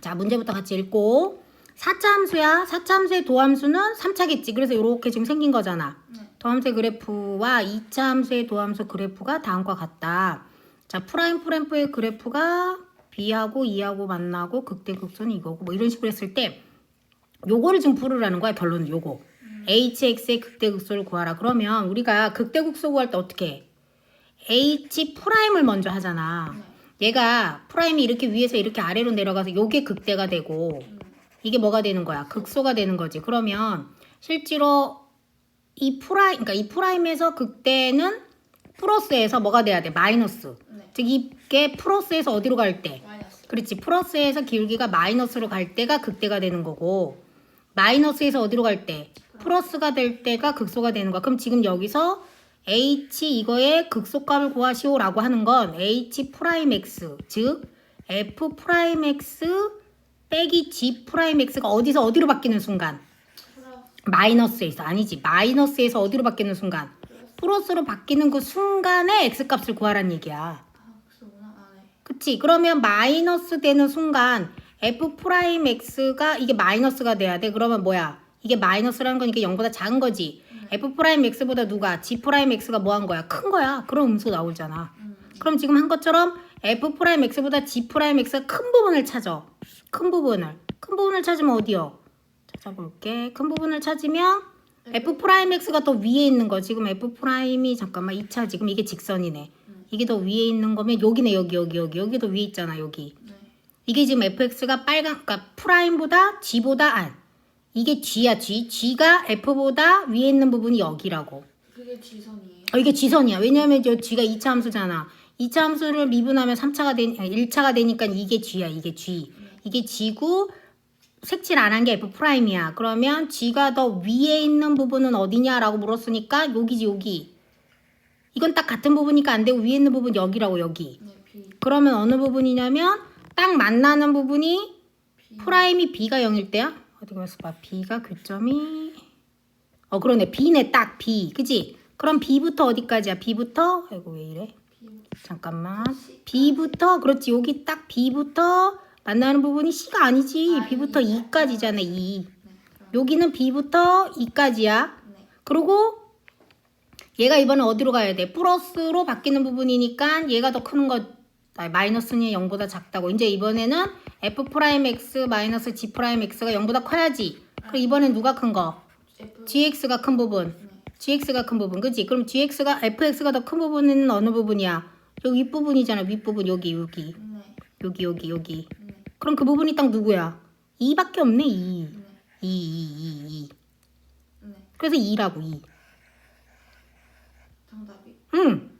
자, 문제부터 같이 읽고 4차 함수야. 4차 함수의 도함수는 3차겠지. 그래서 이렇게 지금 생긴 거잖아. 네. 도함수의 그래프와 2차 함수의 도함수 그래프가 다음과 같다. 자, 프라임 프램프의 그래프가 B하고 E하고 만나고 극대극선이 이거고 뭐 이런 식으로 했을 때 요거를 지금 풀으라는 거야. 결론은 요거. HX의 극대극소를 구하라. 그러면 우리가 극대극소 구할 때 어떻게 해? H 프라임을 먼저 하잖아. 얘가 프라임이 이렇게 위에서 이렇게 아래로 내려가서 요게 극대가 되고 이게 뭐가 되는 거야? 극소가 되는 거지. 그러면 실제로 이 프라임, 그러니까 이 프라임에서 극대는 플러스에서 뭐가 돼야 돼? 마이너스. 네. 즉 이게 플러스에서 어디로 갈 때? 마이너스. 그렇지. 플러스에서 기울기가 마이너스로 갈 때가 극대가 되는 거고 마이너스에서 어디로 갈 때? 플러스가 될 때가 극소가 되는 거야. 그럼 지금 여기서 h 이거의 극소값을 구하시오라고 하는 건 h 프라임 x 즉 f 프라임 x 빼기 g 프라임 x가 어디서 어디로 바뀌는 순간. 마이너스에서 아니지 마이너스에서 어디로 바뀌는 순간 플러스로 바뀌는 그 순간에 x 값을 구하란 얘기야. 그치? 그러면 마이너스 되는 순간 f 프라임 x가 이게 마이너스가 돼야 돼. 그러면 뭐야? 이게 마이너스라는 건 이게 0보다 작은 거지. F 프라임 x보다 누가 g 프라임 x가 뭐한 거야? 큰 거야. 그럼 음수 나오잖아. 음. 그럼 지금 한 것처럼 f 프라임 x보다 g 프라임 x가 큰 부분을 찾아. 큰 부분을. 큰 부분을 찾으면 어디요? 찾아볼게. 큰 부분을 찾으면 f 프라임 x가 더 위에 있는 거. 지금 f 프라임이 잠깐만 2차 지금 이게 직선이네. 이게 더 위에 있는 거면 여기네 여기 여기 여기 여기 더 위에 있잖아 여기. 네. 이게 지금 fx가 빨간 그러니까 프라임보다 g보다 안. 이게 g야 g. g가 f보다 위에 있는 부분이 여기라고. 그게 지선이에요. 어, 이게 지선이야. 왜냐면 저 g가 2차 함수잖아. 2차 함수를 미분하면 3차가 되, 아니, 1차가 되니까 이게 g야. 이게 g. 이게 g고 색칠 안 한 게 f 프라임이야. 그러면 g가 더 위에 있는 부분은 어디냐라고 물었으니까 여기지 여기. 이건 딱 같은 부분이니까 안 되고 위에 있는 부분 여기라고 여기. 네, B. 그러면 어느 부분이냐면 딱 만나는 부분이 B. 프라임이 b가 0일 때야? 가서 봐. b가 교점이 어 그러네. b네 딱 b. 그지? 그럼 b부터 어디까지야? b부터 아이고 왜 이래? 잠깐만. b부터 그렇지. 여기 딱 b부터 만나는 부분이 c가 아니지. 아, b부터 이. 2까지잖아. 2. 네. 여기는 b부터 2까지야. 네. 그리고 얘가 이번에 어디로 가야 돼? 플러스로 바뀌는 부분이니까 얘가 더 크는 거 아, 마이너스는 0보다 작다고. 이제 이번에는 f 프라임 x 마이너스 g 프라임 x가 0보다 커야지. 그럼 이번엔 누가 큰 거? Gx가 큰 부분. 네. gx가 큰 부분. 그지? 그럼 gx가 fx가 더 큰 부분은 어느 부분이야? 여기 윗부분이잖아. 윗부분 여기 여기. 네. 여기 여기 여기. 네. 그럼 그 부분이 딱 누구야? 2밖에 없네. 2. 2 네. 2 2 2. 네. 그래서 2라고 2. 정답이. 응.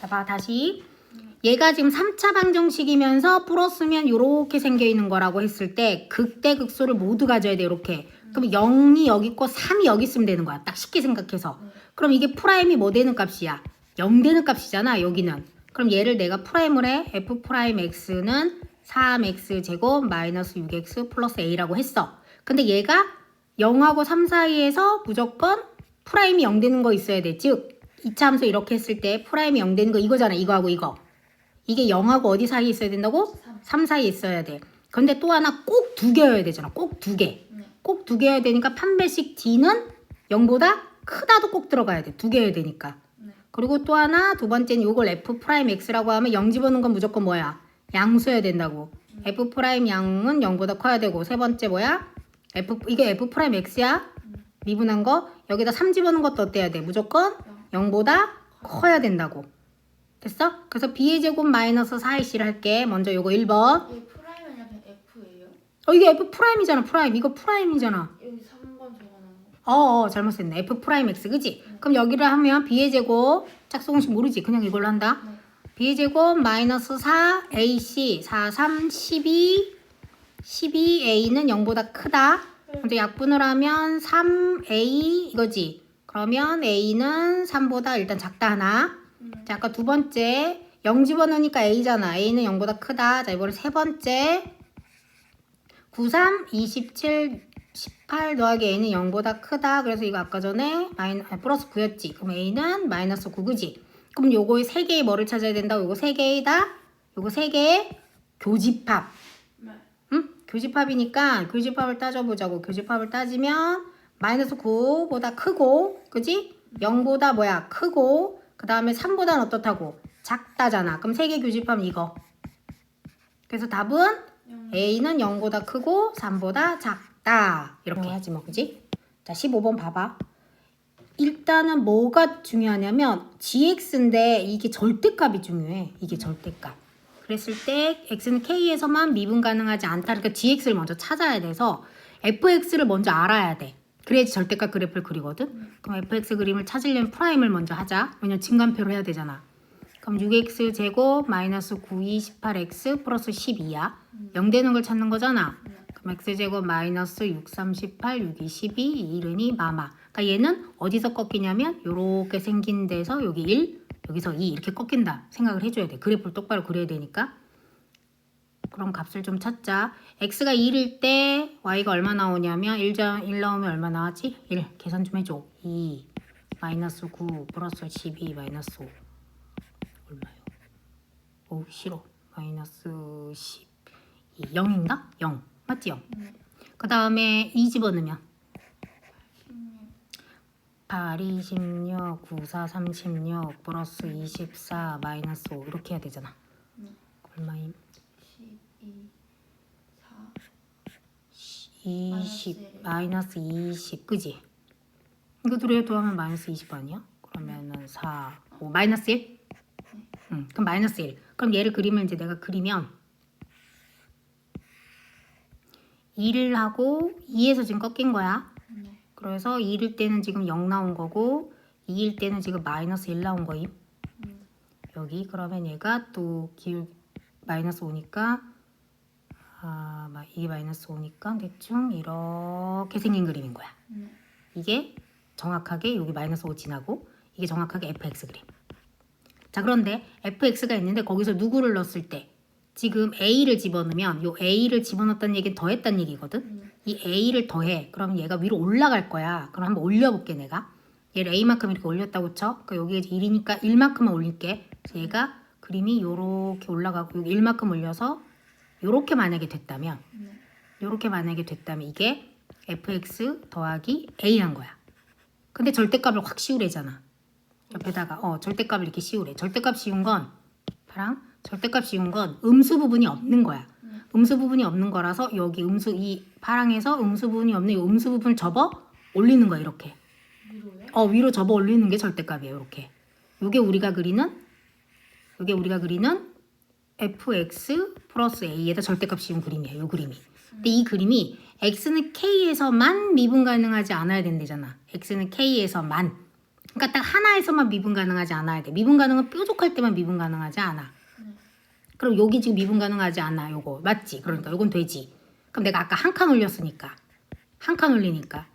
자, 봐, 다시. 얘가 지금 3차 방정식이면서 풀었으면 이렇게 생겨 있는 거라고 했을 때 극대 극소를 모두 가져야 돼, 이렇게. 그럼 0이 여기 있고 3이 여기 있으면 되는 거야. 딱 쉽게 생각해서. 그럼 이게 프라임이 뭐 되는 값이야? 0 되는 값이잖아, 여기는. 그럼 얘를 내가 프라임을 해. f 프라임 x는 3x 제곱 마이너스 6x 플러스 a라고 했어. 근데 얘가 0하고 3 사이에서 무조건 프라임이 0 되는 거 있어야 돼. 즉, 2차 함수 이렇게 했을 때 프라임이 0 되는 거 이거잖아. 이거하고 이거. 이게 0하고 어디 사이에 있어야 된다고? 3 사이에 있어야 돼. 근데 또 하나 꼭 두 개여야 되잖아. 꼭 두 개. 네. 꼭두 개여야 되니까 판매식 D는 0보다 크다도 꼭 들어가야 돼. 두 개여야 되니까. 네. 그리고 또 하나 두 번째는 이걸 F 프라임 X라고 하면 0 집어넣는 건 무조건 뭐야? 양수여야 된다고. F 프라임 양은 0보다 커야 되고 세 번째 뭐야? F 이게 F 프라임 X야? 미분한 거 여기다 3 집어넣는 것도 어때야 돼? 무조건 0보다 커야 된다고. 됐어? 그래서 B의 제곱 마이너스 4C를 할게. 먼저 요거 1번. 여기 프라임은 그냥 F예요? 어 이게 F 프라임이잖아. 프라임. 이거 프라임이잖아. 여기 3번 적어놓은 거. 어, 어 잘못 썼네. F 프라임 X 그지? 그럼 여기를 하면 B의 제곱 짝수공식 모르지? 그냥 이걸로 한다. 네. B의 제곱 마이너스 4 AC 4 3 12 12A는 0보다 크다. 먼저 약분을 하면 3A 이거지. 그러면 A는 3보다 일단 작다 하나. 자, 아까 두 번째 0 집어넣으니까 A잖아. A는 0보다 크다. 자, 이번에 세 번째 93, 27, 18 더하기 A는 0보다 크다. 그래서 이거 아까 전에 마이너, 아, 플러스 9였지. 그럼 A는 마이너스 9, 그지? 그럼 요거의 세 개의 뭐를 찾아야 된다? 요거 세 개의 다, 요거 세 개의 교집합. 교집합이니까 교집합을 따져보자고. 교집합을 따지면 마이너스 9보다 크고, 그지? 0보다 뭐야? 크고, 그 다음에 3보다는 어떻다고? 작다잖아. 그럼 세개 교집합은 이거. 그래서 답은 영. A는 0보다 크고 3보다 작다. 이렇게 해야지 뭐, 그지? 자, 15번 봐봐. 일단은 뭐가 중요하냐면 gx인데 이게 절대값이 중요해. 이게 절대값. 그랬을 때 x는 k에서만 미분 가능하지 않다. 그러니까 gx를 먼저 찾아야 돼서 fx를 먼저 알아야 돼. 그래야지 절대값 그래프를 그리거든. 그럼 fx 그림을 찾으려면 프라임을 먼저 하자. 왜냐면 증간표로 해야 되잖아. 그럼 6x 제곱 마이너스 9, 2, 18x 플러스 12야. 0 되는 걸 찾는 거잖아. 그럼 x 제곱 마이너스 6, 38, 6, 2, 12, 1은이 마마. 그러니까 얘는 어디서 꺾이냐면 요렇게 생긴 데서 여기 1, 여기서 2 이렇게 꺾인다 생각을 해줘야 돼. 그래프를 똑바로 그려야 되니까. 그럼 값을 좀 찾자. x가 1일 때 y가 얼마 나오냐면 1, 1 나오면 얼마 나왔지? 1 계산 좀 해줘. 2 마이너스 9 플러스 12 마이너스 5 얼마요? 오 싫어. 마이너스 10 0인가? 0 맞지 0? 네. 그 다음에 2 집어넣으면 16. 8, 26, 9, 4, 36 플러스 24 마이너스 5 이렇게 해야 되잖아. 네. 얼마임? 12. 4. 20 마이너스 20 그지? 이거 둘이 더하면 마이너스 20 아니야? 그러면은 4 5 마이너스 1? 응 그럼 마이너스 1 그럼 얘를 그리면 이제 내가 그리면 1을 하고 2에서 지금 꺾인 거야 네. 그래서 1일 때는 지금 0 나온 거고 2일 때는 지금 마이너스 1 나온 거임 음. 여기 그러면 얘가 또 기울 마이너스 5니까 아 마- 이게 마이너스 5니까 대충 이렇게 생긴 그림인 거야 네. 이게 정확하게 여기 마이너스 5 지나고 이게 정확하게 fx 그림. 자 그런데 fx가 있는데 거기서 누구를 넣었을 때 지금 a를 집어넣으면 요 a를 집어넣었다는 얘기는 더했다는 얘기거든. 음. 이 a를 더해. 그러면 얘가 위로 올라갈 거야. 그럼 한번 올려볼게 내가. 얘를 a만큼 이렇게 올렸다고 쳐. 그러니까 여기에 이제 1이니까 1만큼만 올릴게. 얘가 그림이 요렇게 올라가고 여기 1만큼 올려서 요렇게 만약에 됐다면 네. 요렇게 만약에 됐다면 이게 fx 더하기 a란 거야. 근데 절대값을 확 씌우래잖아. 옆에다가 어 절대값을 이렇게 씌우래. 절대값 씌운 건 파랑 절대값 씌운 건 음수 부분이 없는 거야. 네. 음수 부분이 없는 거라서 여기 음수 이 파랑에서 음수 부분이 없는 이 음수 부분을 접어 올리는 거야 이렇게. 어 위로 접어 올리는 게 절대값이에요 이렇게. 요게 우리가 그리는 요게 우리가 그리는 fx 플러스 a에다 절대값 씌운 그림이에요 요 그림이. 근데 이 그림이 x는 k에서만 미분 가능하지 않아야 된대잖아. x는 k에서만. 그러니까 딱 하나에서만 미분 가능하지 않아야 돼. 미분 가능은 뾰족할 때만 미분 가능하지 않아. 네. 그럼 여기 지금 미분 가능하지 않아. 요거 맞지? 그러니까 요건 되지. 그럼 내가 아까 한 칸 올렸으니까 한 칸 올리니까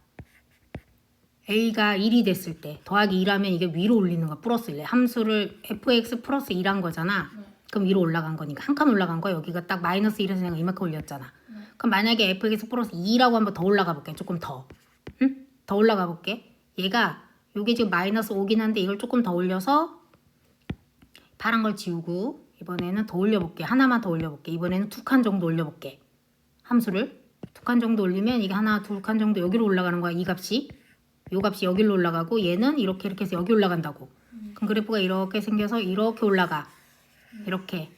a가 1이 됐을 때 더하기 2라면 이게 위로 올리는 거야. 플러스 1. 함수를 fx 플러스 2란 거잖아. 네. 그럼 위로 올라간 거니까 한 칸 올라간 거야. 여기가 딱 마이너스 1에서 내가 이만큼 올렸잖아. 네. 그럼 만약에 fx 플러스 2라고 한번 더 올라가 볼게. 조금 더. 응? 더 올라가 볼게. 얘가 요게 지금 마이너스 5긴 한데 이걸 조금 더 올려서 파란 걸 지우고 이번에는 더 올려볼게. 하나만 더 올려볼게. 이번에는 두 칸 정도 올려볼게. 함수를 두 칸 정도 올리면 이게 하나 두 칸 정도 여기로 올라가는 거야. 이 값이. 요 값이 여기로 올라가고 얘는 이렇게 이렇게 해서 여기 올라간다고. 그럼 그래프가 이렇게 생겨서 이렇게 올라가. 이렇게.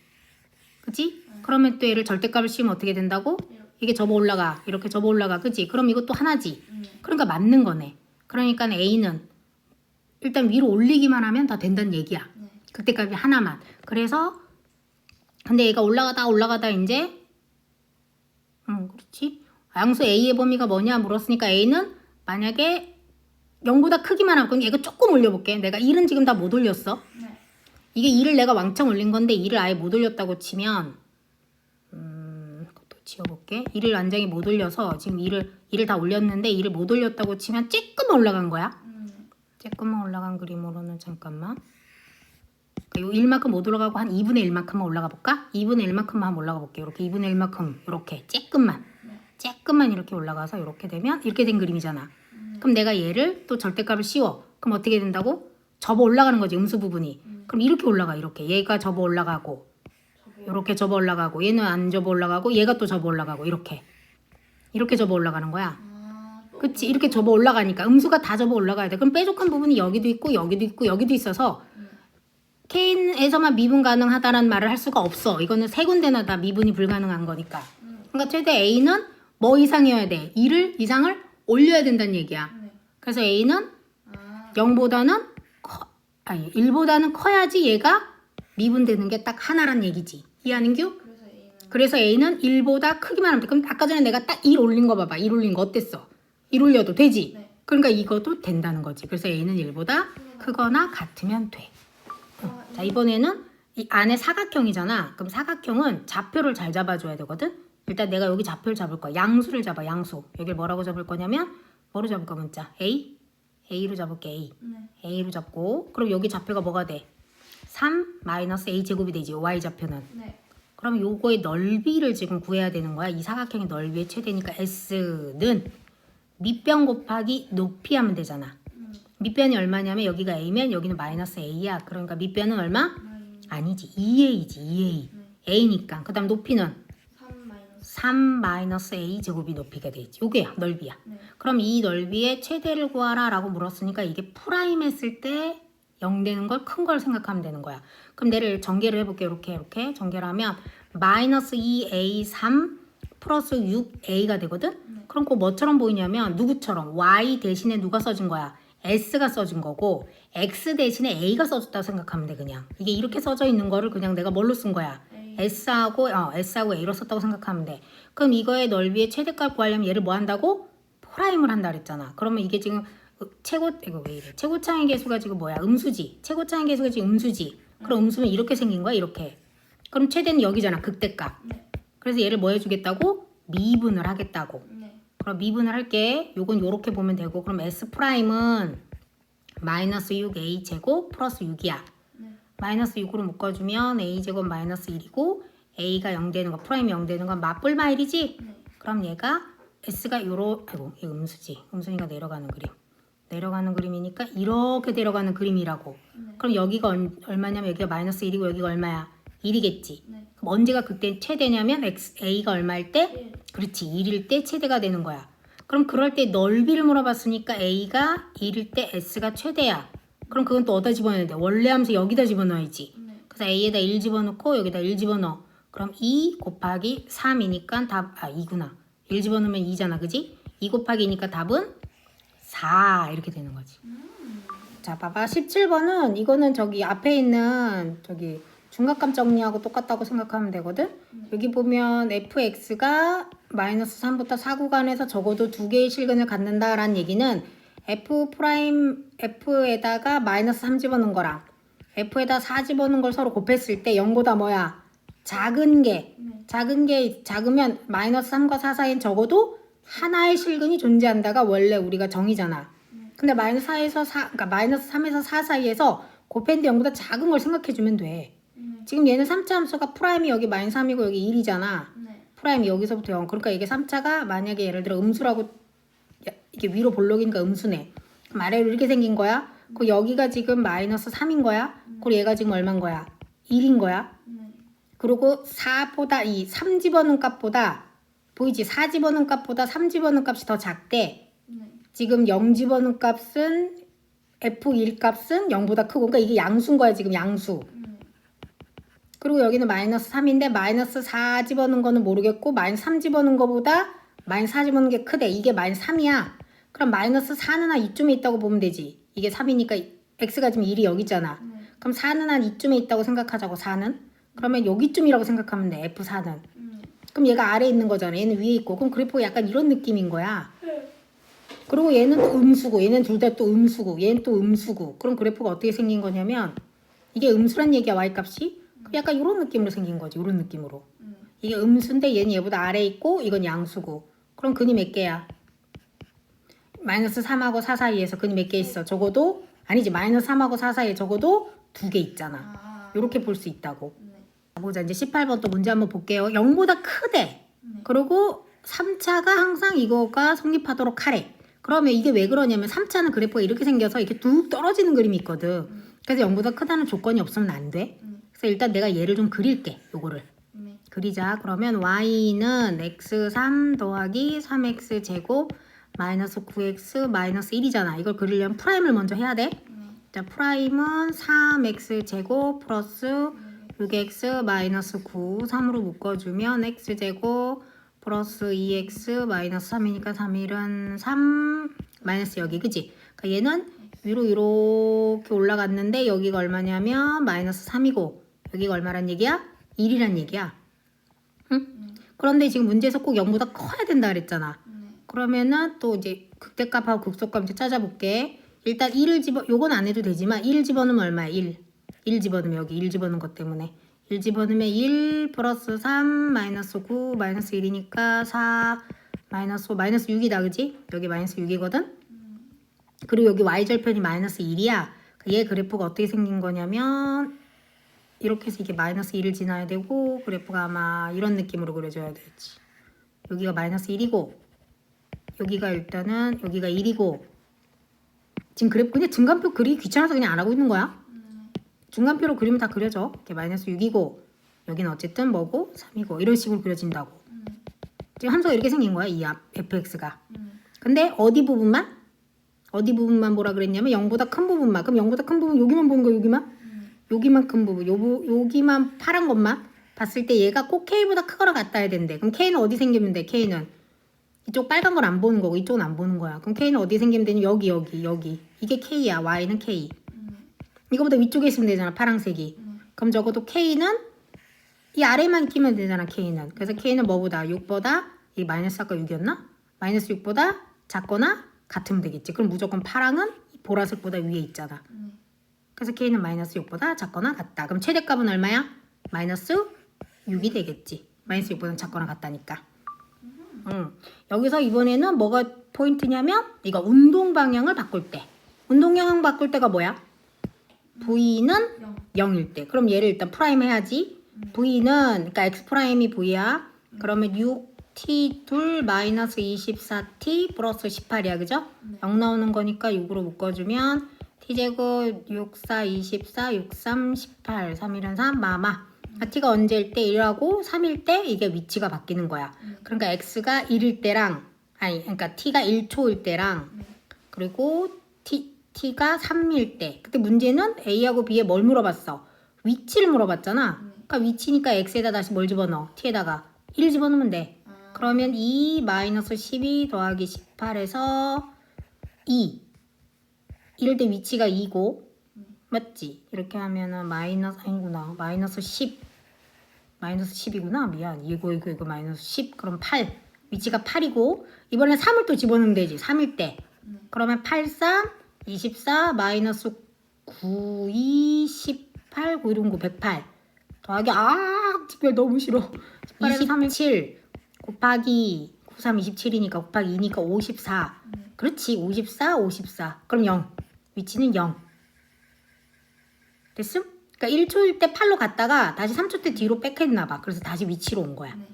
그치? 그러면 또 얘를 절대값을 씌우면 어떻게 된다고? 이게 접어 올라가. 이렇게 접어 올라가. 그치? 그럼 이것도 하나지. 네. 그러니까 맞는 거네. 그러니까 A는 일단 위로 올리기만 하면 다 된다는 얘기야. 네. 그때까지 하나만. 그래서 근데 얘가 올라가다 올라가다 이제 음 그렇지. 양수 A의 범위가 뭐냐 물었으니까 A는 만약에 0보다 크기만 그럼 얘가 조금 올려볼게. 내가 1은 지금 다 못 올렸어. 네. 이게 2를 내가 왕창 올린 건데 2를 아예 못 올렸다고 치면 음, 또 지워볼게. 2를 완전히 못 올려서 지금 2를 2를 다 올렸는데 2를 못 올렸다고 치면 조금만 올라간 거야. 음. 조금만 올라간 그림으로는 잠깐만. 요 1만큼 못 올라가고 한 2분의 1만큼만 올라가 볼까? 2분의 1만큼만 한번 올라가 볼게요. 이렇게 2분의 1만큼 이렇게 조금만. 네. 조금만 이렇게 올라가서 이렇게 되면 이렇게 된 그림이잖아. 그럼 내가 얘를 또 절대값을 씌워. 그럼 어떻게 된다고? 접어 올라가는 거지 음수 부분이. 그럼 이렇게 올라가 이렇게. 얘가 접어 올라가고 이렇게 접어 올라가고 얘는 안 접어 올라가고 얘가 또 접어 올라가고 이렇게 이렇게 접어 올라가는 거야. 아, 또 그치 이렇게 접어 올라가니까 음수가 다 접어 올라가야 돼. 그럼 뾰족한 부분이 여기도 있고 여기도 있고 여기도 있어서 음. K에서만 미분 가능하다라는 말을 할 수가 없어. 이거는 세 군데나 다 미분이 불가능한 거니까. 음. 그러니까 최대 A는 뭐 이상이어야 돼? 2를 이상을 올려야 된다는 얘기야. 네. 그래서 A는 아, 0보다는 커, 아니 1보다는 커야지 얘가 미분되는 게 딱 하나란 얘기지. 이해하는규? 그래서 A는 그래서 A는 1보다 크기만 하면 돼. 그럼 아까 전에 내가 딱 1 올린 거 봐봐. 1 올린 거 어땠어? 1 올려도 되지? 네. 그러니까 이것도 된다는 거지. 그래서 A는 1보다 크거나 같으면 돼. 아, 자 이번에는 이 안에 사각형이잖아. 그럼 사각형은 좌표를 잘 잡아줘야 되거든. 일단 내가 여기 좌표를 잡을 거야. 양수를 잡아. 양수. 여기를 뭐라고 잡을 거냐면 뭐로 잡을 거 문자? A? A로 잡을게 A. 네. A로 잡고 그럼 여기 좌표가 뭐가 돼? 3 마이너스 A 제곱이 되지. Y 좌표는. 네. 그럼 요거의 넓이를 지금 구해야 되는 거야. 이 사각형의 넓이의 최대니까 S는 밑변 곱하기 높이 하면 되잖아. 음. 밑변이 얼마냐면 여기가 A면 여기는 마이너스 A야. 그러니까 밑변은 얼마? 마이너스 아니지. 2A지. 2A. 네. A니까. 그 다음 높이는 3 마이너스 3 마이너스 A 제곱이 높이가 되지. 요게야. 넓이야. 네. 그럼 이 넓이의 최대를 구하라 라고 물었으니까 이게 프라임 했을 때 0 되는 걸 큰 걸 생각하면 되는 거야. 그럼 내를 전개를 해볼게. 이렇게 이렇게 전개를 하면 마이너스 2A3 플러스 6A가 되거든? 네. 그럼 그거 뭐처럼 보이냐면 누구처럼 Y 대신에 누가 써진 거야? S가 써진 거고 X 대신에 A가 써졌다고 생각하면 돼 그냥. 이게 이렇게 써져 있는 거를 그냥 내가 뭘로 쓴 거야? A S하고 어, S하고 A로 썼다고 생각하면 돼. 그럼 이거의 넓이의 최대값 구하려면 얘를 뭐 한다고? 프라임을 한다 그랬잖아. 그러면 이게 지금 최고 이거 왜 이래? 최고차의 개수가 지금 뭐야? 음수지. 최고차의 개수가 지금 음수지. 그럼 음수는 이렇게 생긴 거야, 이렇게. 그럼 최대는 여기잖아, 극대값. 네. 그래서 얘를 뭐 해주겠다고? 미분을 하겠다고. 네. 그럼 미분을 할게. 요건 요렇게 보면 되고, 그럼 S 프라임은 마이너스 6A 제곱 플러스 6이야. 네. 마이너스 6으로 묶어주면 A 제곱 마이너스 1이고 A가 0 되는 거, 프라임이 0 되는 건 맞불 마일이지? 네. 그럼 얘가 S가 요로, 아이고, 이거 음수지. 음수니까 내려가는 그림. 내려가는 그림이니까 이렇게 내려가는 그림이라고. 네. 그럼 여기가 얼- 얼마냐면 여기가 마이너스 1이고 여기가 얼마야? 1이겠지. 네. 그럼 언제가 그때 최대냐면 X, A가 얼마일 때? 1 그렇지. 1일 때 최대가 되는 거야. 그럼 그럴 때 넓이를 물어봤으니까 A가 1일 때 S가 최대야. 그럼 그건 또 어디다 집어넣어야 돼? 원래 하면서 여기다 집어넣어야지. 네. 그래서 A에다 1 집어넣고 여기다 1 집어넣어. 그럼 2 곱하기 3이니까 답, 아 2구나. 1 집어넣으면 2잖아. 그지? 2 곱하기니까 답은 4 이렇게 되는 거지. 자 봐봐 17번은 이거는 저기 앞에 있는 저기 중간값 정리하고 똑같다고 생각하면 되거든. 여기 보면 fx가 마이너스 3부터 4 구간에서 적어도 두 개의 실근을 갖는다라는 얘기는 f 프라임 f에다가 마이너스 3 집어넣은 거랑 f에다 4 집어넣은 걸 서로 곱했을 때 0보다 뭐야 작은 게 네. 작은 게 작으면 마이너스 3과 4 사이엔 적어도 하나의 실근이 존재한다가 원래 우리가 정의잖아. 근데 마이너스 4에서 4, 그러니까 마이너스 3에서 4 사이에서 곱했는데 0보다 작은 걸 생각해 주면 돼. 네. 지금 얘는 3차 함수가 프라임이 여기 마이너스 3이고 여기 1이잖아. 네. 프라임이 여기서부터 0. 그러니까 이게 3차가 만약에 예를 들어 음수라고 야, 이게 위로 볼록이니까 음수네. 아래로 이렇게 생긴 거야. 그 여기가 지금 마이너스 3인 거야. 그리고 얘가 지금 얼마인 거야? 1인 거야. 네. 그리고 4보다 이 3 집어넣은 값보다 보이지? 4 집어넣은 값보다 3 집어넣은 값이 더 작대. 네. 지금 0 집어넣은 값은 F1 값은 0보다 크고 그러니까 이게 양수인 거야 지금 양수. 네. 그리고 여기는 마이너스 3인데 마이너스 4 집어넣은 거는 모르겠고 마이너스 3 집어넣은 거보다 마이너스 4 집어넣은 게 크대. 이게 마이너스 3이야. 그럼 마이너스 4는 한 이쯤에 있다고 보면 되지. 이게 3이니까 x가 지금 1이 여기 있잖아. 네. 그럼 4는 한 이쯤에 있다고 생각하자고 4는. 그러면 여기쯤이라고 생각하면 돼. F4는. 네. 그럼 얘가 아래에 있는 거잖아. 얘는 위에 있고. 그럼 그래프가 약간 이런 느낌인 거야. 그리고 얘는 또 음수고, 얘는 둘 다 또 음수고, 얘는 또 음수고. 그럼 그래프가 어떻게 생긴 거냐면 이게 음수란 얘기야 y 값이. 그럼 약간 이런 느낌으로 생긴 거지. 이런 느낌으로. 네. 이게 음수인데 얘는 얘보다 아래에 있고 이건 양수고. 그럼 근이 몇 개야? 마이너스 3하고 4 사이에서 근이 몇 개 있어? 적어도 아니지 마이너스 3하고 4 사이에 적어도 두 개 있잖아. 아. 이렇게 볼 수 있다고. 네. 보자 이제 18번 또 문제 한번 볼게요. 0보다 크대. 네. 그리고 3차가 항상 이거가 성립하도록 하래. 그러면 이게 왜 그러냐면 3차는 그래프가 이렇게 생겨서 이렇게 뚝 떨어지는 그림이 있거든. 그래서 0보다 크다는 조건이 없으면 안 돼. 음. 그래서 일단 내가 얘를 좀 그릴게. 요거를. 그리자. 그러면 y는 x3 더하기 3x 제곱 마이너스 9x 마이너스 1이잖아. 이걸 그리려면 프라임을 먼저 해야 돼. 네. 자, 프라임은 3x 제곱 플러스 6x 마이너스 9 3으로 묶어주면 x 제곱 플러스 2x 마이너스 3이니까 3일은 3 마이너스 여기 그지? 그러니까 얘는 위로 이렇게 올라갔는데 여기가 얼마냐면 마이너스 3이고 여기가 얼마란 얘기야? 1이란 얘기야. 응? 그런데 지금 문제에서 꼭 0보다 커야 된다 그랬잖아. 네. 그러면은 또 이제 극대값하고 극소값 이제 찾아볼게. 일단 1을 집어 요건 안 해도 되지만 1 집어넣으면 얼마야? 1. 1 집어넣으면 여기 1 집어넣은 것 때문에 1 집어넣으면 1 플러스 3 마이너스 9 마이너스 1이니까 4 마이너스 5 마이너스 6이다 그지? 여기 마이너스 6이거든? 그리고 여기 y절편이 마이너스 1이야. 얘 그래프가 어떻게 생긴 거냐면 이렇게 해서 이게 마이너스 1을 지나야 되고 그래프가 아마 이런 느낌으로 그려져야 되지. 여기가 마이너스 1이고 여기가 일단은 여기가 1이고 지금 그래프 그냥 증간표 그리기 귀찮아서 그냥 안 하고 있는 거야. 중간표로 그리면 다 그려져. 이렇게 마이너스 6이고 여기는 어쨌든 뭐고 3이고 이런 식으로 그려진다고. 지금 함수가 이렇게 생긴 거야. 이 앞 fx가. 근데 어디 부분만? 어디 부분만 뭐라 그랬냐면 0보다 큰 부분만. 그럼 0보다 큰 부분 여기만 보는 거야. 여기만? 여기만 큰 부분. 요, 부- 여기만 파란 것만 봤을 때 얘가 꼭 k보다 크거나 같아야 된대. 그럼 k는 어디 돼? k는 이쪽 빨간 걸 안 보는 거고 이쪽은 안 보는 거야. 그럼 k는 어디 생기면 되니? 여기 여기 여기. 이게 k야. y는 k. 이거보다 위쪽에 있으면 되잖아. 파란색이. 그럼 적어도 k는 이 아래만 끼면 되잖아. k는. 그래서 k는 뭐보다 6보다 이 마이너스 아까 6이었나? 마이너스 6보다 작거나 같으면 되겠지. 그럼 무조건 파랑은 이 보라색보다 위에 있잖아. 그래서 k는 마이너스 6보다 작거나 같다. 그럼 최대값은 얼마야? 마이너스 6이 되겠지. 마이너스 6보다 작거나 같다니까. 음. 여기서 이번에는 뭐가 포인트냐면 이거 운동 방향을 바꿀 때. 운동 방향 바꿀 때가 뭐야? v는 0. 0일 때. 그럼 얘를 일단 프라임 해야지. v는 그러니까 x 프라임이 v야. 그러면 6t 둘 마이너스 24t 플러스 18이야. 그죠? 0 나오는 거니까 6으로 묶어주면 t 제곱 6, 4, 24, 6, 3, 18, 3일은 3, 마마. 아, t가 언제일 때 1하고 3일 때 이게 위치가 바뀌는 거야. 그러니까 x가 1일 때랑 아니 그러니까 t가 1초일 때랑 그리고 t t가 3일 때. 그때 문제는 a하고 b에 뭘 물어봤어? 위치를 물어봤잖아. 그러니까 위치니까 x에다 다시 뭘 집어넣어? t에다가 1 집어넣으면 돼. 아, 그러면 2 마이너스 12 더하기 18에서 2 이럴 때 위치가 2고 맞지? 이렇게 하면은 마이너스 아니구나. 마이너스 10 마이너스 10이구나. 미안. 이거 이거 이거 마이너스 10 그럼 8 위치가 8이고 이번엔 3을 또 집어넣으면 되지. 3일 때. 그러면 8 3 24 마이너스 9 2 18 9 1 9 108 더하기 아 특별 너무 싫어. 27 곱하기 93 27이니까 곱하기 2니까 54 그렇지. 54 54 그럼 0 위치는 0 됐음? 그러니까 1초일 때 8로 갔다가 다시 3초 때 뒤로 백했나 봐. 그래서 다시 위치로 온 거야. 네.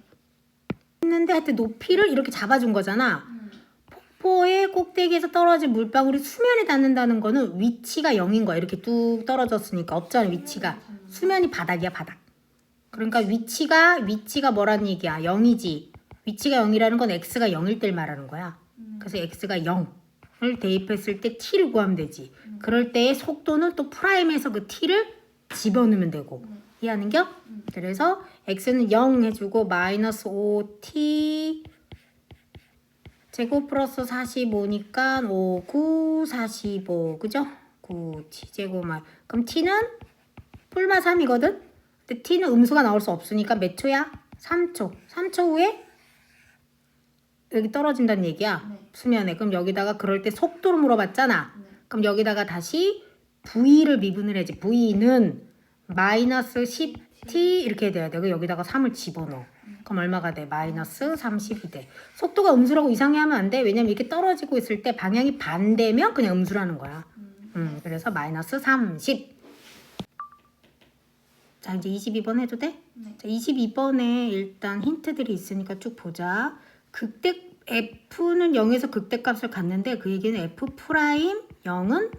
했는데 하여튼 높이를 이렇게 잡아준 거잖아. 음. 폭포의 꼭대기에서 떨어진 물방울이 수면에 닿는다는 거는 위치가 0인 거야. 이렇게 뚝 떨어졌으니까 없잖아 위치가. 수면이 바닥이야 바닥. 그러니까 위치가 위치가 뭐라는 얘기야? 0이지. 위치가 0이라는 건 x가 0일 때 말하는 거야. 그래서 x가 0 을 대입했을 때 t를 구하면 되지 그럴 때의 속도는 또 프라임에서 그 t를 집어넣으면 되고 이해하는겨? 그래서 x는 0 해주고 마이너스 5t 제곱 플러스 45니까 5, 9, 45 그죠? 9 t 제곱만 그럼 t는 뿔마 3이거든? 근데 t는 음수가 나올 수 없으니까 몇 초야? 3초 3초 후에 여기 떨어진다는 얘기야? 네. 수면에. 그럼 여기다가 그럴 때 속도를 물어봤잖아. 네. 그럼 여기다가 다시 v를 미분을 해야지. v는 마이너스 10t 이렇게 돼야 돼. 그럼 여기다가 3을 집어넣어. 그럼 얼마가 돼? 마이너스 30이 돼. 속도가 음수라고 이상해 하면 안 돼. 왜냐면 이렇게 떨어지고 있을 때 방향이 반대면 그냥 음수라는 거야. 음, 그래서 마이너스 30 자 이제 22번 해도 돼? 네. 자, 22번에 일단 힌트들이 있으니까 쭉 보자. 극대 F는 0에서 극대값을 갖는데 그 얘기는 F 프라임 0은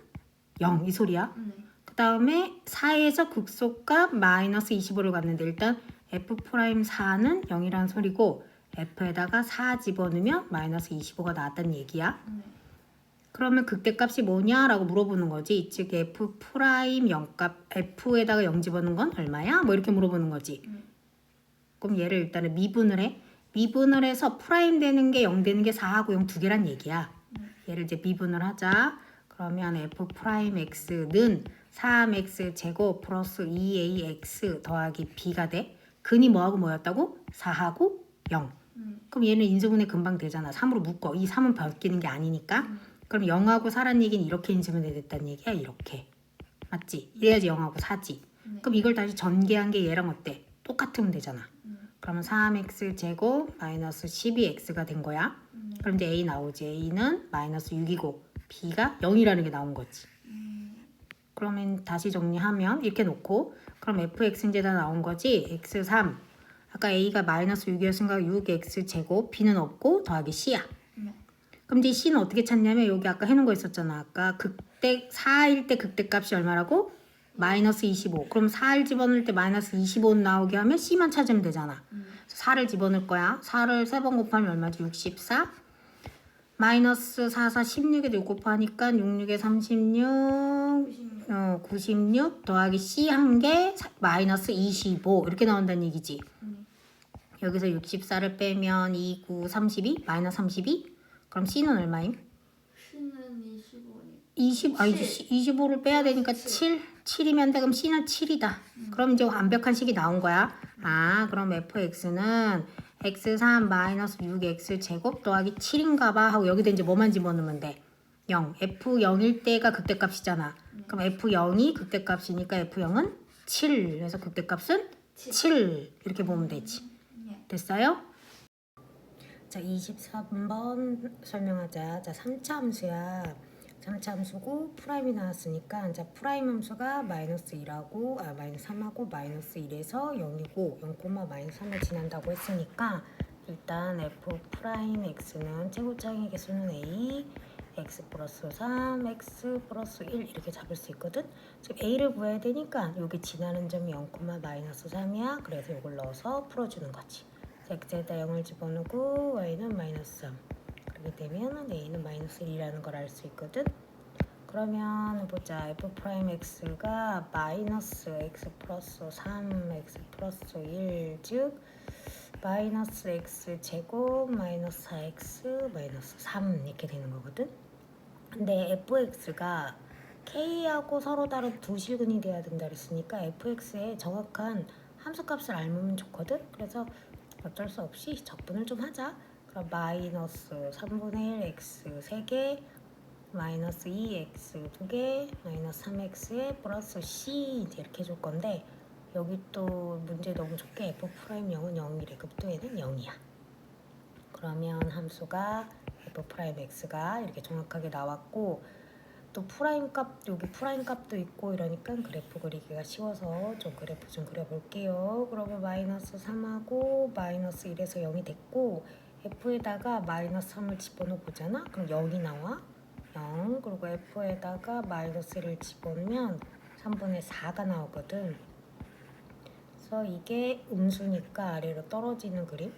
0 이 소리야. 네. 그 다음에 4에서 극소값 마이너스 25를 갖는데 일단 f 프라임 4는 0이라는 소리고 f에다가 4 집어넣으면 마이너스 25가 나왔다는 얘기야. 네. 그러면 극대값이 뭐냐라고 물어보는 거지. 즉 f 프라임 0값 f에다가 0 집어넣은 건 얼마야? 뭐 이렇게 물어보는 거지. 음. 그럼 얘를 일단은 미분을 해. 미분을 해서 프라임 되는 게 0 되는 게 4하고 0 두 개란 얘기야. 음. 얘를 이제 미분을 하자. 그러면 f 프라임 x는 3x 제곱 플러스 2ax 더하기 b가 돼. 근이 뭐하고 뭐였다고? 4하고 0. 음. 그럼 얘는 인수분해 금방 되잖아. 3으로 묶어. 이 3은 바뀌는 게 아니니까. 음. 그럼 0하고 4란 얘기는 이렇게 인수분해 됐다는 얘기야. 이렇게. 맞지? 이래야지 0하고 4지. 네. 그럼 이걸 다시 전개한 게 얘랑 어때? 똑같으면 되잖아. 음. 그러면 3x 제곱 마이너스 12x가 된 거야. 네. 그럼 이제 a 나오지. a는 마이너스 6이고 b가 0이라는 게 나온 거지. 음. 그러면 다시 정리하면 이렇게 놓고 그럼 fx는 이제 다 나온 거지. x3 아까 a가 마이너스 6이었으니까 6x 제곱 b는 없고 더하기 c야. 네. 그럼 이제 c는 어떻게 찾냐면 여기 아까 해놓은 거 있었잖아. 아까 극대 4일 때 극대값이 얼마라고? 마이너스 25. 그럼 4를 집어넣을 때 마이너스 25 나오게 하면 c만 찾으면 되잖아. 음. 4를 집어넣을 거야. 4를 3번 곱하면 얼마지? 64. 마이너스 4, 4, 16에도 6 곱하니까 6, 6에 36, 96. 어, 96 더하기 C 한 개 마이너스 25 이렇게 나온다는 얘기지. 음. 여기서 64를 빼면 2, 9, 32 마이너스 32 그럼 C는 얼마임? C는 25니. 20 아니 25를 빼야 되니까 7 7 이면 돼 그럼 C는 7이다. 그럼 이제 완벽한 식이 나온 거야. 아 그럼 fx는 x3 마이너스 6x 제곱 더하기 7인가 봐 하고 여기다 이제 뭐만 집어넣으면 돼. 0 f0일 때가 극대값이잖아. 그럼 f0이 극대값이니까 f0은 7 그래서 극대값은 7 이렇게 보면 되지. 네. 됐어요? 자, 23번 설명하자. 자, 3차 함수야. 3차 함수고 프라임이 나왔으니까 자, 프라임 함수가 마이너스 2라고 아, 마이너스 3하고 마이너스 1에서 0이고 0, 마이너스 3을 지난다고 했으니까 일단 f 프라임 x는 최고차항의 개수는 a x 플러스 3, x 플러스 1 이렇게 잡을 수 있거든. 지금 a를 구해야 되니까 여기 지나는 점이 0, 마이너스 3이야. 그래서 이걸 넣어서 풀어주는 거지. x에다 0을 집어넣고 y는 마이너스 3. 그렇게 되면 a는 마이너스 1이라는 걸 알 수 있거든. 그러면 보자. f 프라임 x가 마이너스 x 플러스 3, x 플러스 1, 즉 마이너스 x 제곱 마이너스 4x 마이너스 3 이렇게 되는 거거든. 근데 fx가 k하고 서로 다른 두 실근이 돼야 된다 그랬으니까 fx의 정확한 함수값을 알면 좋거든. 그래서 어쩔 수 없이 적분을 좀 하자. 그럼 마이너스 3분의 1 x 3개 마이너스 2x 2개 마이너스 3x에 플러스 c 이렇게 해줄 건데 여기 또 문제 너무 좋게 f 프라임 0은 0이래 급도에는 0이야. 그러면 함수가 f 프라임 x가 이렇게 정확하게 나왔고 또 프라임 값 여기 프라임 값도 있고 이러니까 그래프 그리기가 쉬워서 좀 그래프 좀 그려볼게요. 그러면 마이너스 3하고 마이너스 1에서 0이 됐고 f에다가 마이너스 3을 집어넣어 보잖아. 그럼 0이 나와. 0 그리고 f에다가 마이너스 1을 집어넣으면 3분의 4가 나오거든. 그래서 이게 음수니까 아래로 떨어지는 그림.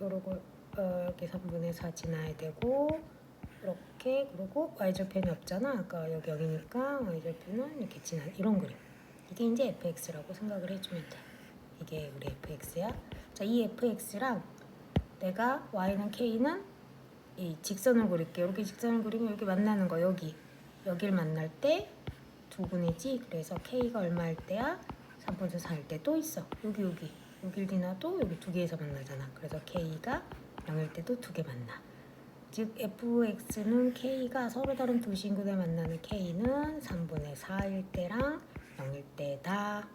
요러고 어, 여기 3분의 4 지나야 되고 이렇게 그리고 y절편이 없잖아. 아까 여기 0이니까 y절편은 이렇게 지나 이런 그림. 이게 이제 fx라고 생각을 해주면 돼. 이게 우리 fx야. 자, 이 fx랑 내가 y는 k는 이 직선을 그릴게. 이렇게 직선을 그리면 이렇게 만나는 거 여기 여기를 만날 때 두 분이지. 그래서 k가 얼마일 때야? 3분의 4일 때 또 있어. 여기 여기 여길 지나도 여기 두 개에서 만나잖아. 그래서 k가 0일 때도 두 개 만나. 즉 fx는 k가 서로 다른 두 친구들 만나는 k는 3분의 4일 때랑 0일 때다.